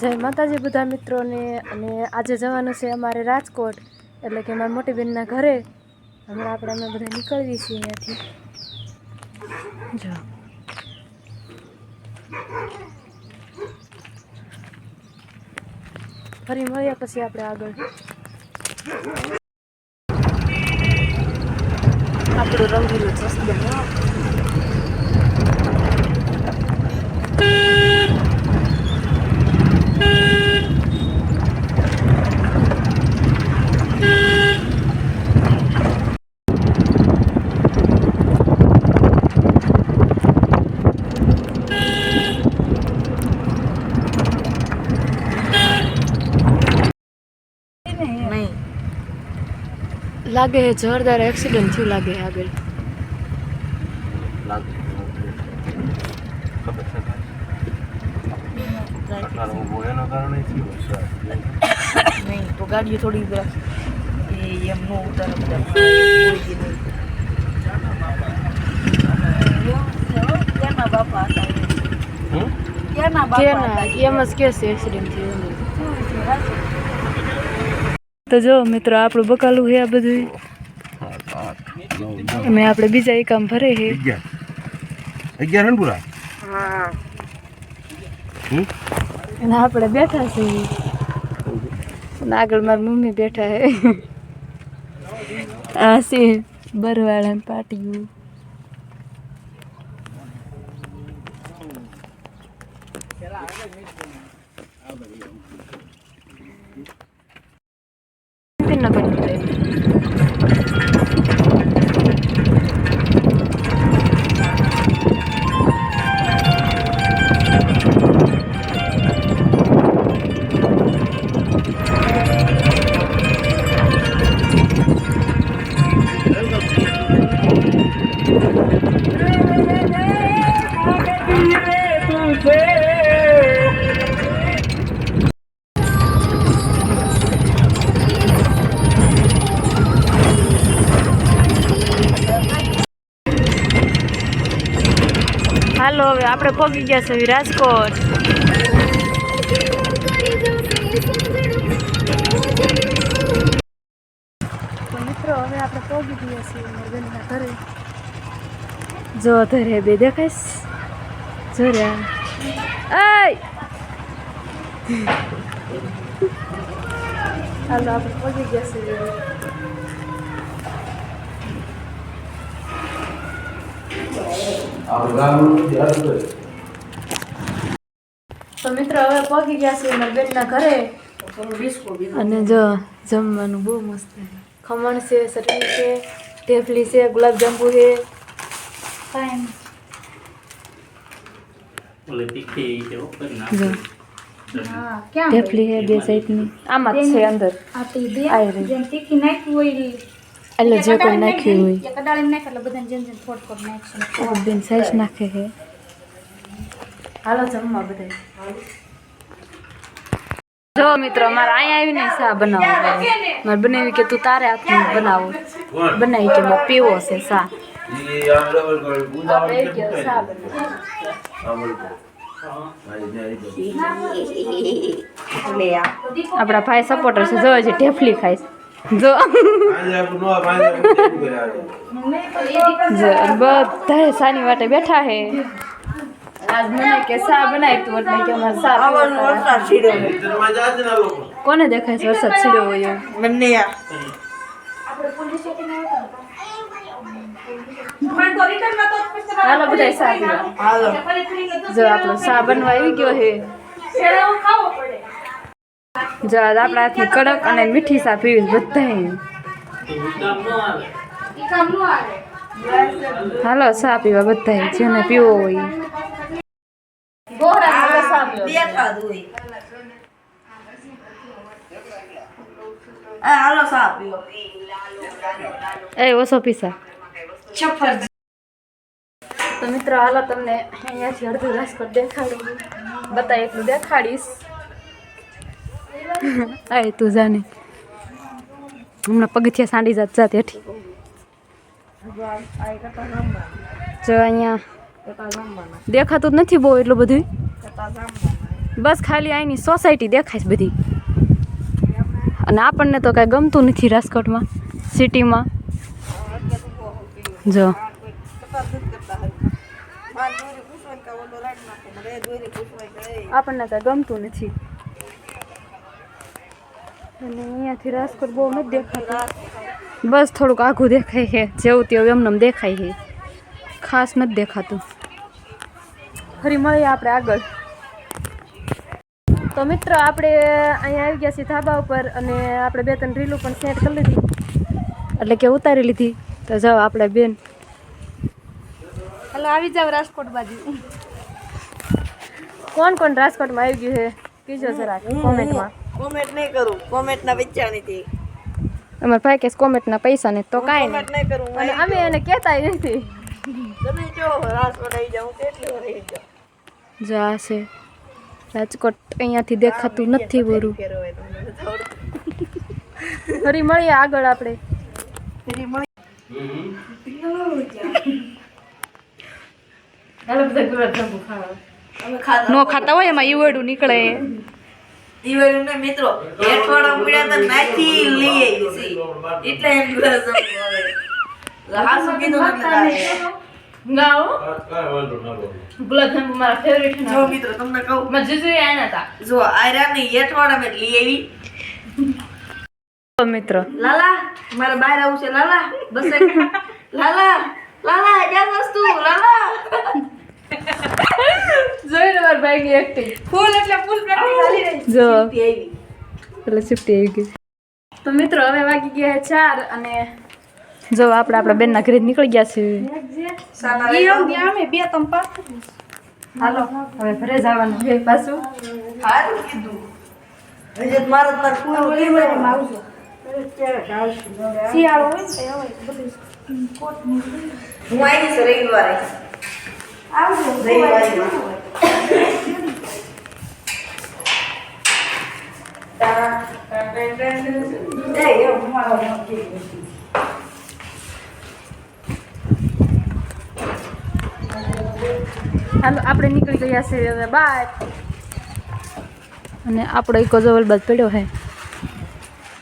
જય માતાજી બધા મિત્રોને. અને આજે જવાનું છે અમારે રાજકોટ, એટલે કે અમારા મોટી બેનના ઘરે. હમણાં આપણે અમે બધા નીકળવી છીએ અહીંયાથી. જો ફરી મળ્યા પછી આપણે આગળ. આપણું રંગીલું જસદણ નહીં લાગે હે જોરદાર એક્સિડન્ટ થયું લાગે હે આગળ નહીં તો ગાડીઓ થોડી એમ નો ઉતારે બાપા હતા એમ જ કેસ એક્સિડન્ટ થયું તો જો મિત્રો આપણું બકાલું છે આ બધું અને આપણે બીજા એક કામ ભરે છે. અગિયાર. ને પૂરા? અને આપણે બેઠા છીએ. અને આગળ મારી મમ્મી બેઠા છે. આ છે બરવાળા પાટિયું. ના બની હાલો હવે આપણે પહોંચી ગયા છે રાજકોટ મિત્રો હવે આપણે પહોંચી ગયા છીએ બેનના ઘરે. જો ધરે બે દેખાઈશ. જો હાલો આપણે પહોંચી ગયા છીએ. તો મિત્રો હવે પહોંચી ગયા છીએ મારા બેનના ઘરે. અને જો જમવાનું બહુ મસ્ત છે. ખમણ છે ચટણી છે ઢેફલી છે ગુલાબજાંબુ છે. ફાઇન જો ઢેફલી છે બે સાઈડની. આમાં જ છે અંદર. આઈ રહી એટલે જે કોઈ નાખ્યું હોય. બેન સાઈઝ નાખે છે. હાલો જમવા બધા જો મિત્રો મારે અહીંયા આવીને શા બનાવવા મારે બનાવી કે તું તારે હાથમાં બનાવો. બનાવી કે મારે પીવો છે શા આપણે બનાવો. ભાઈ સપોર્ટર છે જો છે ઢેફલી ખાય છે. જો. બધા સાની વાટે બેઠા હે. આજ મને કે શા બનાવી તું? એટલે કે અમારે છે. વરસાદ છીડ્યો કોને દેખાય છે વરસાદ છીડો હોય બંને હાલો બધા જો આપણો સા બનવા આવી ગયો હે? ખાવો આજ આપણા આપણાથી કડક અને મીઠી સા પીવી બધા હાલો, સા પીવા બધા જેને પીવો હોય. એ, ઓછો પીસા. તો મિત્રો, હાલો, તમને અહીંયાથી અડધું રાજકોટ દેખાડું. બતા એટલું દેખાડીશ. આય તું જાને હમણાં પગથિયા સાંડી જાત જાત હેઠી. જો અહીંયા દેખાતું જ નથી બહુ એટલું બધું બસ ખાલી અહીંની સોસાયટી દેખાય છે બધી. અને આપણને તો કાંઈ ગમતું નથી રાજકોટમાં, સિટીમાં. જો. આપણને કાંઈ ગમતું નથી. અને અહીંયાથી રાજકોટ બહુ નથી દેખાતું. બસ થોડુંક આઘું દેખાય છે. જેવું તેવું એમને દેખાય છે. ખાસ નથી દેખાતું. ફરી મળીએ આપણે આગળ. તો મિત્રો આપણે અહીંયા આવી ગયા છીએ ધાબા ઉપર અને આપણે બે ત્રણ રીલું પણ સેટ કરી લીધી. એટલે કે ઉતારી લીધી. તો જાઓ આપણે બેન. હાલો આવી જાવ રાજકોટ બાજુ. કોણ કોણ રાજકોટમાં આવી ગયું છે? કીજો જરા કોમેન્ટમાં કોમેન્ટ નહીં કરું. કોમેન્ટ ના બચ્ચા નથી અમારા ભાઈ કે કોમેન્ટના પૈસા ને તો કાંઈ કોમેન્ટ નહીં. કરું અને અમે એને કહેતા નથી. તમે જો રાજકોટ વડાઈ જાઉં કેટલી વાર જાઉં. જા છે. રાજકોટ અહીંયાથી દેખાતું નથી બરું. ફરી મળીએ આગળ આપણે. ફરી નો ખાતા હોય એમાં ઈવડું નીકળે. દિવાળી ને મિત્રો હેઠવાડા પડ્યા તો નાખી લઈ આવી છે એટલે એમ આવે. હાસુ કીધું મારા ફેવરેટ જો મિત્રો તમને કહું. માં જુજુરી આના હતા. જો આયરા ને હેઠવાડા મેં લઈ આવી. મિત્રો. લાલા મારે બહાર આવું છે. લાલા બસ લાલા લાલા વસ્તુ લાલા. ભાઈની એક્ટિંગ ફૂલ એટલે ફૂલ પ્રેક્ટિસ ચાલી રહી જો. એટલે સિફ્ટી આવી ગઈ. તો મિત્રો હવે વાગી ગયા છે ચાર અને જો આપણે આપણા બેનના ઘરે નીકળી ગયા છીએ સાના બે તમ હાલો હવે ઘરે જવાનું છે પાછું. કીધું. હજી આવજો. શિયાળો હોય ને હું આવી છું રવિવારે. આવજો. રવિવારે. હાલો, આપણે નીકળી ગયા છીએ હવે બાય અને આપણો એક જવલ બાદ પડ્યો હે.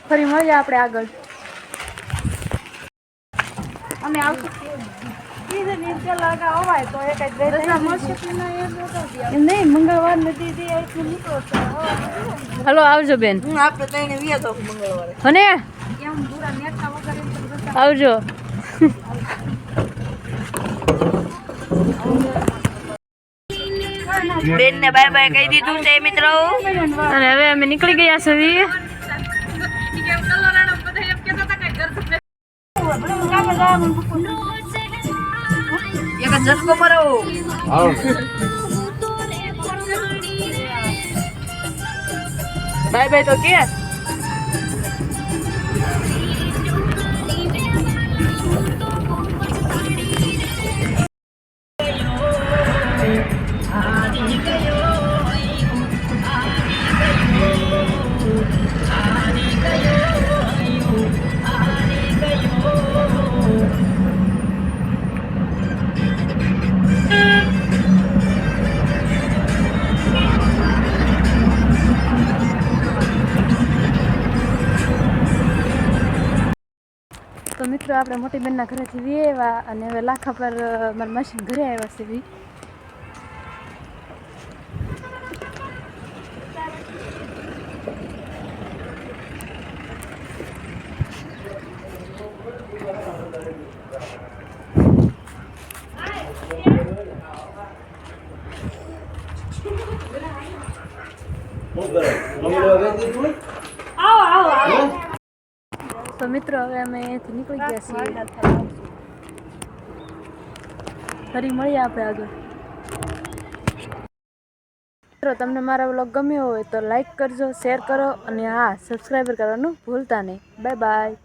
ફરી મળીએ આપણે આગળ. અમે નહીં મંગળવાર નથી હલો આવજો બેન. હું આપણે ત્રણે વ્યા તો મંગળવારે અને આવજો. બેન ને બાય બાય કહી દીધું છે મિત્રો. અને હવે અમે નીકળી ગયા છીએ એક ઝટકો મારો બાય બાય તો કે તો મિત્રો, આપણે મોટી બેનના ઘરેથી આવ્યા અને હવે લાખા પર મારા મશીન ઘરે આવ્યા છે વી. તો મિત્રો હવે અમે અહીંયાથી નીકળી ગયા છીએ. ફરી મળીએ આપણે આગળ. મિત્રો તમને મારા વ્લોગ ગમ્યો હોય તો લાઈક કરજો શેર કરો અને હા સબસ્ક્રાઈબર કરવાનું ભૂલતા નહીં. Bye bye